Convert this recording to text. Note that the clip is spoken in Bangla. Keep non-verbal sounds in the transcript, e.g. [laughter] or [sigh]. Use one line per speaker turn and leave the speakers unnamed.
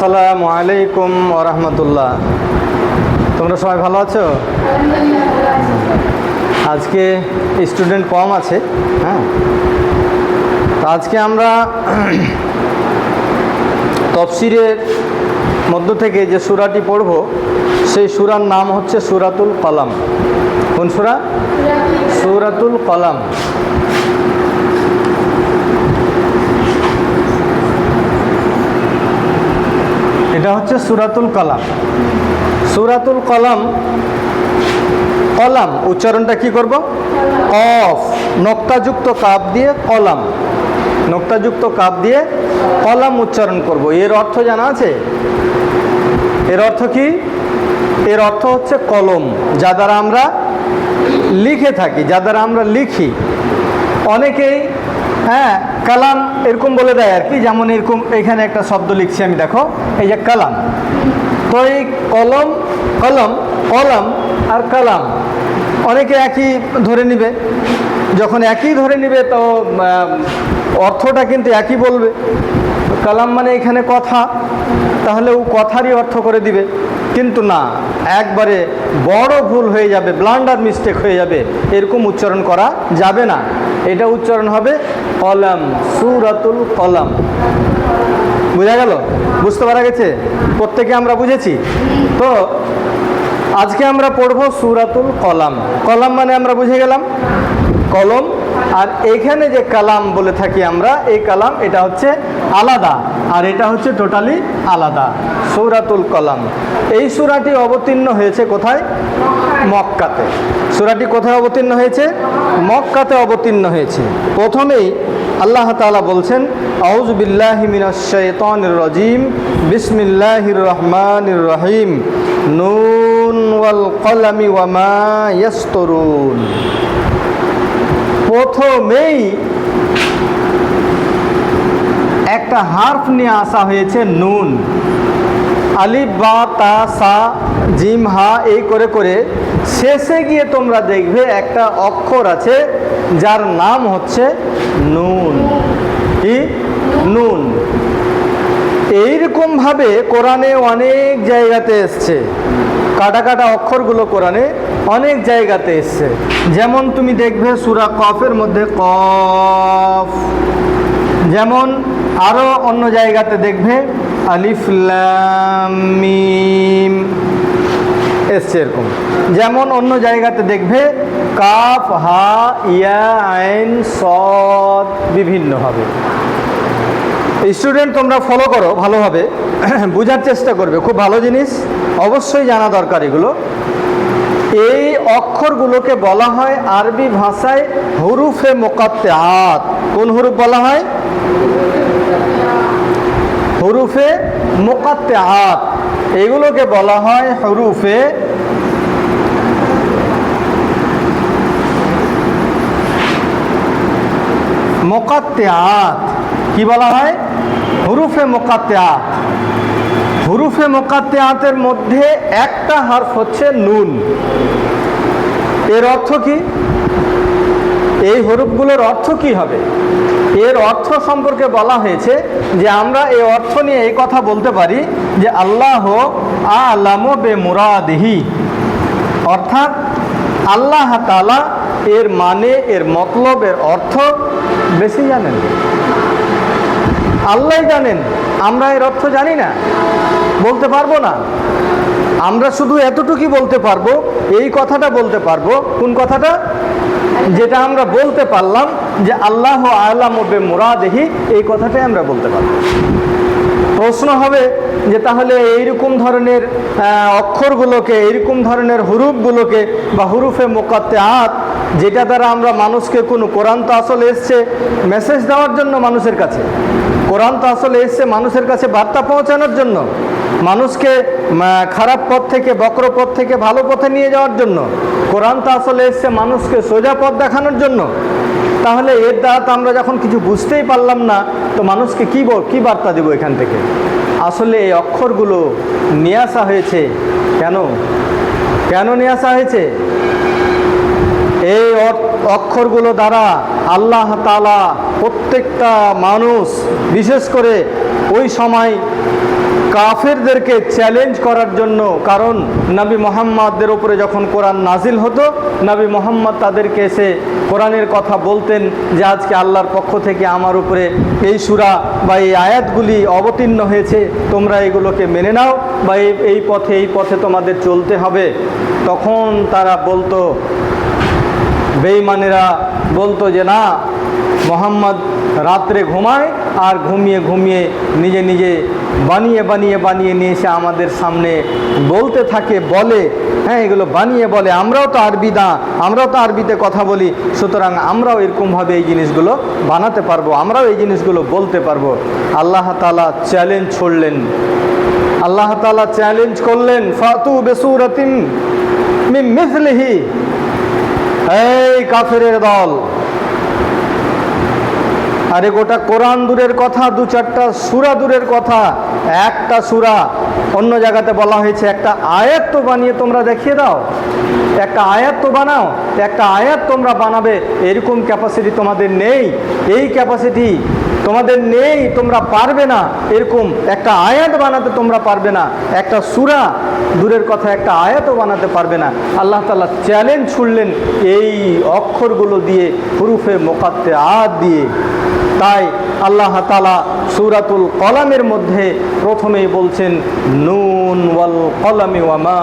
আসসালামু আলাইকুম ওরহমতুল্লাহ তোমরা সবাই ভালো আছো? আজকে স্টুডেন্ট কম আছে হ্যাঁ? তো আজকে আমরা তফসিরের মধ্য থেকে যে সুরাটি পড়ব, সেই সুরার নাম হচ্ছে সুরাতুল কলাম। কোন সুরা? সুরাতুল কলাম। এটা হচ্ছে সুরাতুল কলাম। সুরাতুল কলাম কলাম, উচ্চারণটা কি করব? কফ নক্তাযুক্ত কাপ দিয়ে কলাম। নক্তাযুক্ত কাপ দিয়ে কলাম উচ্চারণ করব। এর অর্থ জানা আছে? এর অর্থ কি? এর অর্থ হচ্ছে কলম, যা দ্বারা আমরা লিখে থাকি, যা দ্বারা আমরা লিখি। অনেকেই হ্যাঁ কালাম এরকম বলে দেয় আর কি, যেমন এরকম এখানে একটা শব্দ লিখছি আমি, দেখো, এই যে কালাম। তো এই কলম কলম কলম আর কালাম, অনেকে একই ধরে নিবে। যখন একই ধরে নিবে, তো অর্থটা কিন্তু একই বলবে। কালাম মানে এখানে কথা, তাহলে ও কথারই অর্থ করে দিবে। কিন্তু না, একবারে বড় ভুল হয়ে যাবে ব্লান্ডার মিস্টেক হয়ে যাবে, এরকম উচ্চারণ করা যাবে না। এটা উচ্চারণ হবে কলাম, সুরাতুল কলাম। বোঝা গেল? বুঝতে পারা গেছে? প্রত্যেকে আমরা বুঝেছি? তো আজকে আমরা পড়ব সুরাতুল কলাম। কলাম মানে আমরা বুঝে গেলাম? কলম। আর এখানে যে কালাম বলে থাকি আমরা, এই কালাম এটা হচ্ছে আলাদা, আর এটা হচ্ছে টোটালি আলাদা, সৌরাতুল কলাম। এই সুরাটি অবতীর্ণ হয়েছে কোথায়? মক্কাতে। সুরাটি কোথায় অবতীর্ণ হয়েছে? মক্কাতে অবতীর্ণ হয়েছে। প্রথমেই আল্লাহ তাআলা বলছেন আউজ বিল্লাহি মিনাশ শাইতানির রাজিম, বিসমিল্লাহির রহমানির রহিম, নুন ওয়াল কলামি ওয়া মা ইয়াসতুরুন। প্রথমেই একটা হার্ফ নিয়ে আসা হয়েছে নুন। আলিফ, বা, তা, সা, জিম, হা, এই করে করে শেষে গিয়ে তোমরা দেখবে একটা অক্ষর আছে যার নাম হচ্ছে নুন। কি? নুন। এইরকমভাবে কোরআনে অনেক জায়গাতে এসছে। কাটা কাটা অক্ষরগুলো কোরআনে অনেক জায়গাতে এসছে। যেমন তুমি দেখবে সুরা কফের মধ্যে কফ। যেমন আরও অন্য জায়গাতে দেখবে আলিফ লাম মিম এসছে এরকম। যেমন অন্য জায়গাতে দেখবে কাফ, হা, ইয়া, আইন সদ বিভিন্নভাবে স্টুডেন্ট, তোমরা ফলো করো, ভালোভাবে। [clears throat] বোঝার চেষ্টা করবে, খুব ভালো জিনিস। অবশ্যই জানা দরকার এগুলো। এই অক্ষরগুলোকে বলা হয় আরবি ভাষায় হরুফে মোকাত্তে আত কোন হরুফ বলা হয়? হরুফে মোকাত্তে আত এগুলোকে বলা হয় হরুফে মোকাত্তে আত কি বলা হয়? হুরুফে মোকাত্তে আত হুরুফে মোকাত্তে আতের মধ্যে একটা হারফ হচ্ছে নুন। এর অর্থ কি? এই হরুফগুলোর অর্থ কি হবে? এর অর্থ সম্পর্কে বলা হয়েছে যে আমরা এই অর্থ নিয়ে এই কথা বলতে পারি যে আল্লাহ আলাম বে মুরাদিহি অর্থাৎ আল্লাহ তালা এর মানে এর মতলব, এর অর্থ বেশি জানেন। আল্লাহ জানেন, আমরা এর অর্থ জানি না, বলতে পারব না। আমরা শুধু এতটুকুই বলতে পারব, এই কথাটা বলতে পারব, কোন কথাটা? যেটা আমরা বলতে পারলাম যে আল্লাহ আলাম বে মুরাদেহি এই কথাটাই আমরা বলতে পারব। প্রশ্ন হবে যে তাহলে এইরকম ধরনের অক্ষরগুলোকে, এইরকম ধরনের হুরুফগুলোকে বা হুরুফে মোকাত্তে আত যেটা দ্বারা আমরা মানুষকে কোনো কোরআন তো আসলে এসছে মেসেজ দেওয়ার জন্য মানুষের কাছে। কোরআন তো আসলে এসছে মানুষের কাছে বার্তা পৌঁছানোর জন্য। মানুষকে খারাপ পথ থেকে, বক্র পথ থেকে, ভালো পথে নিয়ে যাওয়ার জন্য। কোরআন তো আসলে এসছে মানুষকে সোজা পথ দেখানোর জন্য। তাহলে এর দ্বারা তো আমরা যখন কিছু বুঝতেই পারলাম না, তো মানুষকে কী বল, কী বার্তা দেবো এখান থেকে? আসলে এই অক্ষরগুলো নিয়ে আসা হয়েছে। কেন? কেন নিয়ে আসা হয়েছে? এই অক্ষরগুলো দ্বারা আল্লাহ তালা প্রত্যেকটা মানুষ, বিশেষ করে ওই সময় কাফেরদেরকে চ্যালেঞ্জ করার জন্য, কারণ নবী মোহাম্মদদের উপরে যখন কোরআন নাজিল হতো, নবী মোহাম্মদ তাদেরকে এসে কোরআনের কথা বলতেন যে আজকে আল্লাহর পক্ষ থেকে আমার উপরে এই সুরা বা এই আয়াতগুলি অবতীর্ণ হয়েছে, তোমরা এগুলোকে মেনে নাও বা এই পথে এই পথে তোমাদের চলতে হবে। তখন তারা বলতো বেঈমানেরা বলতো যে, না, মোহাম্মদ রাত্রে ঘুমায় আর ঘুমিয়ে ঘুমিয়ে নিজে নিজে বানিয়ে বানিয়ে বানিয়ে নিয়ে এসে আমাদের সামনে বলতে থাকে, বলে। হ্যাঁ এগুলো বানিয়ে বলে। আমরাও তো আরবি না, আমরাও তো আরবিতে কথা বলি, সুতরাং আমরাও এরকমভাবে এই জিনিসগুলো বানাতে পারব, আমরাও এই জিনিসগুলো বলতে পারব। আল্লাহ তালা চ্যালেঞ্জ ছড়লেন। আল্লাহ তালা চ্যালেঞ্জ করলেন, ফাতু বেসুরাতিন মিসলিহি এই কাফেরের দল। আরে গোটা কোরআন দূরের কথা, দু চারটা সুরা দূরের কথা, একটা সুরা অন্য জায়গাতে বলা হয়েছে, একটা আয়াত বানিয়ে তোমরা দেখিয়ে দাও। একটা আয়াত বানাও একটা আয়াত তোমরা বানাবে, এরকম ক্যাপাসিটি তোমাদের নেই। এই ক্যাপাসিটি তোমাদের নেই, তোমরা পারবে না। এরকম একটা আয়াত বানাতে তোমরা পারবে না। একটা সুরা, দূরের কথা একটা আয়াতও বানাতে পারবে না। আল্লাহ তালা চ্যালেঞ্জ ছুড়লেন এই অক্ষরগুলো দিয়ে, হুরুফে মোকাত্তে আদ দিয়ে। তাই আল্লাহ তালা সুরাতুল কলামের মধ্যে প্রথমেই বলছেন, নুন ওয়াল কলামি ওয়ামা